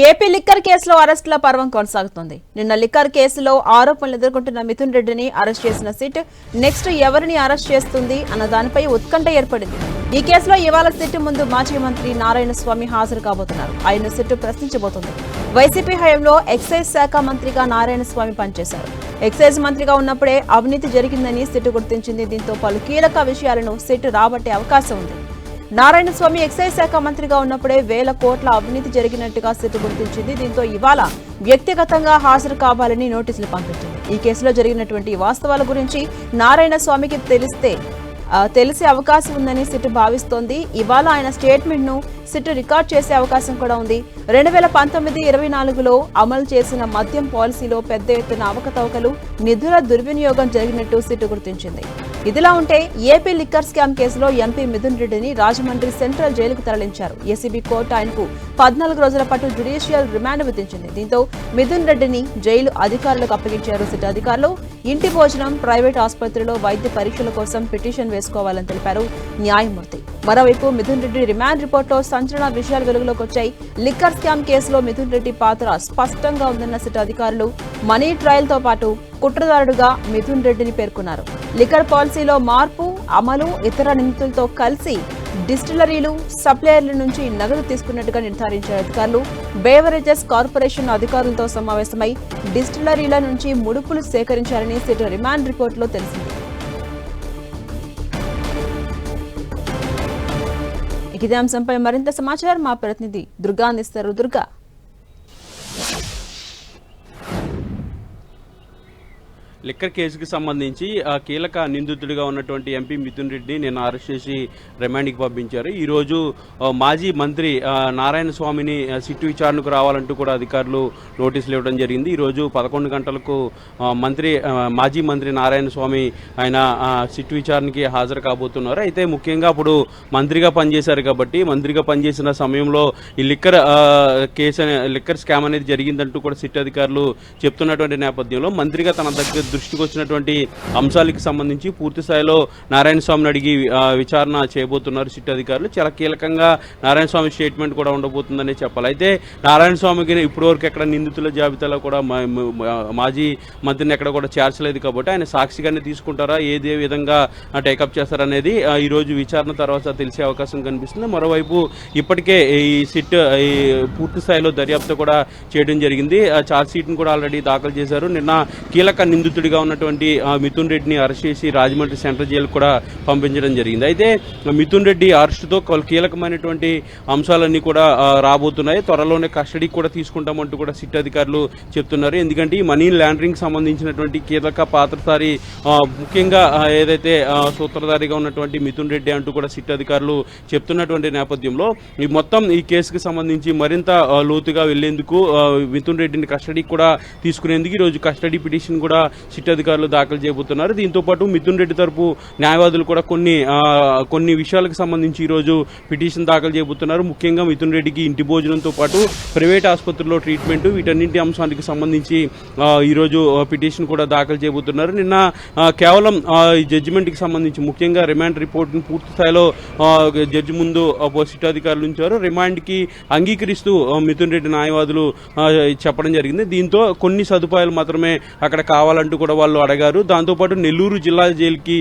AP liquor కేసులో అరెస్టుల పర్వం కొనసాగుతోంది. నిన్న లిక్కర్ కేసులో ఆరోపణలు ఎదుర్కొంటున్న మిథున్ రెడ్డిని అరెస్ట్ చేసిన సిట్ నెక్స్ట్ ఎవరిని అరెస్ట్ చేస్తుంది అన్న దానిపై ఉత్కంఠ ఏర్పడింది. ఈ కేసులో ఇవాళ సిట్ ముందు మాజీ మంత్రి నారాయణ స్వామి హాజరు కాబోతున్నారు. ఆయన సిట్ ప్రశ్నించబోతుంది. వైసీపీ హయాంలో ఎక్సైజ్ శాఖ మంత్రిగా నారాయణ స్వామి పనిచేశారు. ఎక్సైజ్ మంత్రిగా ఉన్నప్పుడే అవినీతి జరిగిందని సిట్ గుర్తించింది. దీంతో పలు కీలక విషయాలను సిట్ రాబట్టే అవకాశం ఉంది. నారాయణ స్వామి ఎక్సైజ్ శాఖ మంత్రిగా ఉన్నప్పుడే వేల కోట్ల అవినీతి జరిగినట్టుగా సిట్ గుర్తించింది. దీంతో ఇవాళ వ్యక్తిగతంగా హాజరు కావాలని నోటీసులు పంపించింది. ఈ కేసులో జరిగినటువంటి వాస్తవాల గురించి నారాయణ స్వామికి తెలిస్తే తెలిసే అవకాశం ఉందని సిట్ భావిస్తోంది. ఇవాళ ఆయన స్టేట్మెంట్ను సిట్ రికార్డ్ చేసే అవకాశం కూడా ఉంది. రెండు వేల పంతొమ్మిది ఇరవై నాలుగులో అమలు చేసిన మద్యం పాలసీలో పెద్ద ఎత్తున అవకతవకలు నిధుల దుర్వినియోగం జరిగినట్టు సిట్ గుర్తించింది. ఇదిలా ఉంటే ఏపీ లిక్కర్ స్కామ్ కేసులో ఎంపీ మిథున్ రెడ్డిని రాజమండ్రి సెంట్రల్ జైలుకు తరలించారు. ఏసీబీ కోర్టు ఆయనకు పద్నాలుగు రోజుల పాటు జ్యుడిషియల్ రిమాండ్ విధించింది. దీంతో మిథున్ రెడ్డిని జైలు అధికారులకు అప్పగించారు సిట్ అధికారులు. ఇంటి భోజనం ప్రైవేట్ ఆసుపత్రిలో వైద్య పరీక్షల కోసం పిటిషన్ వేసుకోవాలని తెలిపారు న్యాయమూర్తి. మరోవైపు మిథున్ రెడ్డి రిమాండ్ రిపోర్టులో సంచలన విషయాలు వెలుగులోకి వచ్చాయి. లిక్కర్ స్కామ్ కేసులో మిథున్ రెడ్డి పాత్ర స్పష్టంగా ఉందన్న సిట్ అధికారులు మనీ ట్రయల్తో పాటు కుట్రదారుడుగా మిథున్ రెడ్డిని పేర్కొన్నారు. లిక్కర్ పాలసీలో మార్పు అమలు ఇతర నిందితులతో కలిసి డిస్టిలరీలు సప్లయర్ల నుంచి నగదు తీసుకున్నట్టుగా నిర్ధారించారు అధికారులు బేవరేజెస్ కార్పొరేషన్ అధికారులతో సమావేశమై డిస్టిలరీల నుంచి ముడుపులు సేకరించారని సిటీ రిమాండ్ రిపోర్టులో తెలిసింది. ఇదే అంశంపై మరింత సమాచారం మా ప్రతినిధి దుర్గా అందిస్తారు దుర్గా లిక్కర్ కేసుకి సంబంధించి కీలక నిందితుడిగా ఉన్నటువంటి ఎంపీ మిథున్ రెడ్డిని నిన్న అరెస్ట్ చేసి రిమాండ్కి పంపించారు. ఈరోజు మాజీ మంత్రి నారాయణ స్వామిని సిట్టు విచారణకు రావాలంటూ కూడా అధికారులు నోటీసులు ఇవ్వడం జరిగింది. ఈరోజు పదకొండు గంటలకు మంత్రి మాజీ మంత్రి నారాయణ స్వామి ఆయన సిట్టు విచారణకి హాజరు కాబోతున్నారు. అయితే ముఖ్యంగా అప్పుడు మంత్రిగా పనిచేశారు కాబట్టి మంత్రిగా పనిచేసిన సమయంలో ఈ లిక్కర్ కేసు అనే లిక్కర్ స్కామ్ అనేది జరిగిందంటూ కూడా సిట్ అధికారులు చెప్తున్నటువంటి నేపథ్యంలో మంత్రిగా తన దగ్గర దృష్టికి వచ్చినటువంటి అంశాలకి సంబంధించి పూర్తి స్థాయిలో నారాయణ స్వామిని అడిగి విచారణ చేయబోతున్నారు సిట్ అధికారులు. చాలా కీలకంగా నారాయణ స్వామి స్టేట్మెంట్ కూడా ఉండబోతుందని చెప్పాలి. అయితే నారాయణ స్వామికి ఇప్పటివరకు ఎక్కడ నిందితుల జాబితాలో కూడా మాజీ మంత్రిని ఎక్కడ కూడా చేర్చలేదు కాబట్టి ఆయన సాక్షిగానే తీసుకుంటారా? ఏదే విధంగా టేకప్ చేస్తారనేది ఈరోజు ఈ రోజు విచారణ తర్వాత తెలిసే అవకాశం కనిపిస్తుంది. మరోవైపు ఇప్పటికే ఈ సిట్ ఈ పూర్తి స్థాయిలో దర్యాప్తు కూడా చేయడం జరిగింది. ఆ ఛార్జ్ షీట్ను కూడా ఆల్రెడీ దాఖలు చేశారు. నిన్న కీలక నిందితుడిగా ఉన్నటువంటి ఆ, మిథున్ రెడ్డిని అరెస్ట్ చేసి రాజమండ్రి సెంట్రల్ జైలు కూడా పంపించడం జరిగింది. అయితే మిథున్ రెడ్డి అరెస్టుతో కీలకమైనటువంటి అంశాలన్నీ కూడా రాబోతున్నాయి. త్వరలోనే కస్టడీకి కూడా తీసుకుంటామంటూ కూడా సిట్ అధికారులు చెప్తున్నారు. ఎందుకంటే ఈ మనీ లాండరింగ్ సంబంధించినటువంటి కీలక పాత్రధారి ముఖ్యంగా ఏదైతే సూత్రధారిగా ఉన్నటువంటి మిథున్ రెడ్డి అంటూ కూడా సిట్ అధికారులు చెప్తున్నటువంటి నేపథ్యంలో ఈ మొత్తం ఈ కేసుకు సంబంధించి మరింత లోతుగా వెళ్ళేందుకు మిథున్ రెడ్డిని కస్టడీకి కూడా తీసుకునేందుకు ఈ రోజు కస్టడీ పిటిషన్ కూడా సిట్ అధికారులు దాఖలు చేయబోతున్నారు. దీంతో పాటు మిథున్ రెడ్డి తరపు న్యాయవాదులు కూడా కొన్ని కొన్ని విషయాలకు సంబంధించి ఈరోజు పిటిషన్ దాఖలు చేయబోతున్నారు. ముఖ్యంగా మిథున్ రెడ్డికి ఇంటి భోజనంతో పాటు ప్రైవేట్ ఆసుపత్రిలో ట్రీట్మెంట్ వీటన్నింటి అంశానికి సంబంధించి ఈరోజు పిటిషన్ కూడా దాఖలు చేయబోతున్నారు. నిన్న కేవలం ఈ జడ్జిమెంట్కి సంబంధించి ముఖ్యంగా రిమాండ్ రిపోర్ట్ని పూర్తి స్థాయిలో జడ్జి ముందు ఆ, సిట్ అధికారులు ఉంచారు. రిమాండ్కి అంగీకరిస్తూ మిథున్ రెడ్డి న్యాయవాదులు చెప్పడం జరిగింది. దీంతో కొన్ని సదుపాయాలు మాత్రమే అక్కడ కావాలంటూ కూడా వాళ్ళు అడిగారు. దాంతోపాటు నెల్లూరు జిల్లా జైలుకి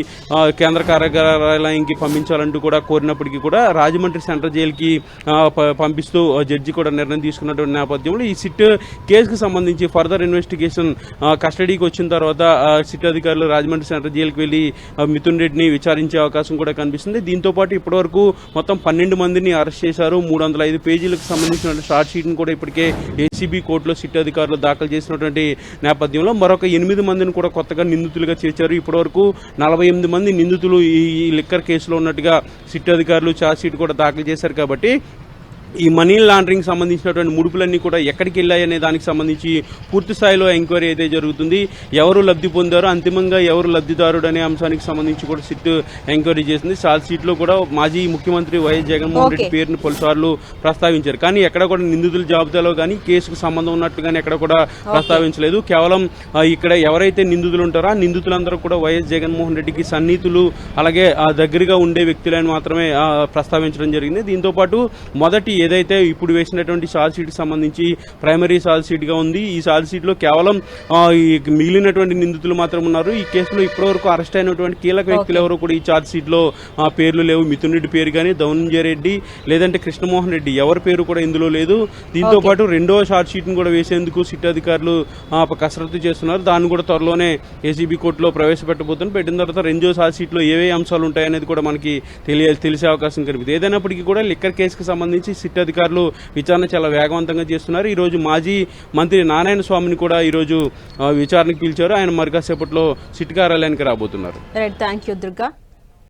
కేంద్ర కార్యాలయానికి పంపించాలంటూ కూడా కోరినప్పటికీ కూడా రాజమండ్రి సెంట్రల్ జైలుకి పంపిస్తూ జడ్జి కూడా నిర్ణయం తీసుకున్నటువంటి నేపథ్యంలో ఈ సిట్ కేసుకు సంబంధించి ఫర్దర్ ఇన్వెస్టిగేషన్ కస్టడీకి వచ్చిన తర్వాత సిట్ అధికారులు రాజమండ్రి సెంట్రల్ జైలుకి వెళ్ళి మిథున్ రెడ్డిని విచారించే అవకాశం కూడా కనిపిస్తుంది. దీంతో పాటు ఇప్పటివరకు మొత్తం పన్నెండు మందిని అరెస్ట్ చేశారు. మూడు వందల ఐదు పేజీలకు సంబంధించిన షార్ట్ షీట్ను కూడా ఇప్పటికే ఏసీబీ కోర్టులో సిట్ అధికారులు దాఖలు చేసినటువంటి నేపథ్యంలో మరొక ఎనిమిది మందిని కూడా కొత్తగా నిందితులుగా చేర్చారు. ఇప్పటివరకు నలభై ఎనిమిది మంది నిందితులు ఈ ఈ లిక్కర్ కేసులో ఉన్నట్టుగా సిట్ అధికారులు ఛార్జ్ షీట్ కూడా దాఖలు చేశారు కాబట్టి ఈ మనీ లాండరింగ్ సంబంధించినటువంటి ముడుపులన్నీ కూడా ఎక్కడికి వెళ్ళాయి అనే దానికి సంబంధించి పూర్తి స్థాయిలో ఎంక్వైరీ అయితే జరుగుతుంది. ఎవరు లబ్ధి పొందారో అంతిమంగా ఎవరు లబ్ధిదారుడు అనే అంశానికి సంబంధించి కూడా సిట్ ఎంక్వైరీ చేసింది. ఛార్జ్ షీట్లో కూడా మాజీ ముఖ్యమంత్రి వైఎస్ జగన్మోహన్ రెడ్డి. పేరును పలుసార్లు ప్రస్తావించారు. కానీ ఎక్కడ కూడా నిందితుల జాబితాలో కానీ కేసుకు సంబంధం ఉన్నట్టుగానే ఎక్కడ కూడా ప్రస్తావించలేదు. కేవలం ఇక్కడ ఎవరైతే నిందితులు ఉంటారో ఆ నిందితులందరూ కూడా వైఎస్ జగన్మోహన్ రెడ్డికి సన్నిహితులు అలాగే ఆ దగ్గరగా ఉండే వ్యక్తులని మాత్రమే ప్రస్తావించడం జరిగింది. దీంతో పాటు మొదటి ఏదైతే ఇప్పుడు వేసినటువంటి ఛార్జ్ షీట్ సంబంధించి ప్రైమరీ ఛార్జ్ షీట్గా ఉంది ఈ ఛార్జ్ షీట్లో కేవలం మిగిలినటువంటి నిందితులు మాత్రం ఉన్నారు. ఈ కేసులో ఇప్పటివరకు అరెస్ట్ అయినటువంటి కీలక వ్యక్తులు ఎవరు కూడా ఈ ఛార్జ్ షీట్లో ఆ, పేర్లు లేవు. మిథున్ రెడ్డి పేరు కానీ ధనంజయ రెడ్డి లేదంటే కృష్ణమోహన్ రెడ్డి ఎవరి పేరు కూడా ఇందులో లేదు. దీంతో పాటు రెండో ఛార్జ్ షీట్ను కూడా వేసేందుకు సిట్ అధికారులు కసరత్తు చేస్తున్నారు. దాన్ని కూడా త్వరలోనే ఏసీబీ కోర్టులో ప్రవేశపెట్టబోతున్నారు. పెట్టిన తర్వాత రెండో ఛార్జ్ షీట్లో ఏవే అంశాలు ఉంటాయనేది కూడా మనకి తెలియ తెలిసే అవకాశం కనిపిస్తుంది. ఏదైనప్పటికీ కూడా లిక్కర్ కేసుకు సంబంధించి సిట్ అధికారులు విచారణ చాలా వేగవంతంగా చేస్తున్నారు. ఈ రోజు మాజీ మంత్రి నారాయణ స్వామిని కూడా ఈరోజు విచారణకు పిలిచారు. ఆయన మరి కాసేపట్లో సిట్ కార్యాలయానికి రాబోతున్నారు. Right thank you Durga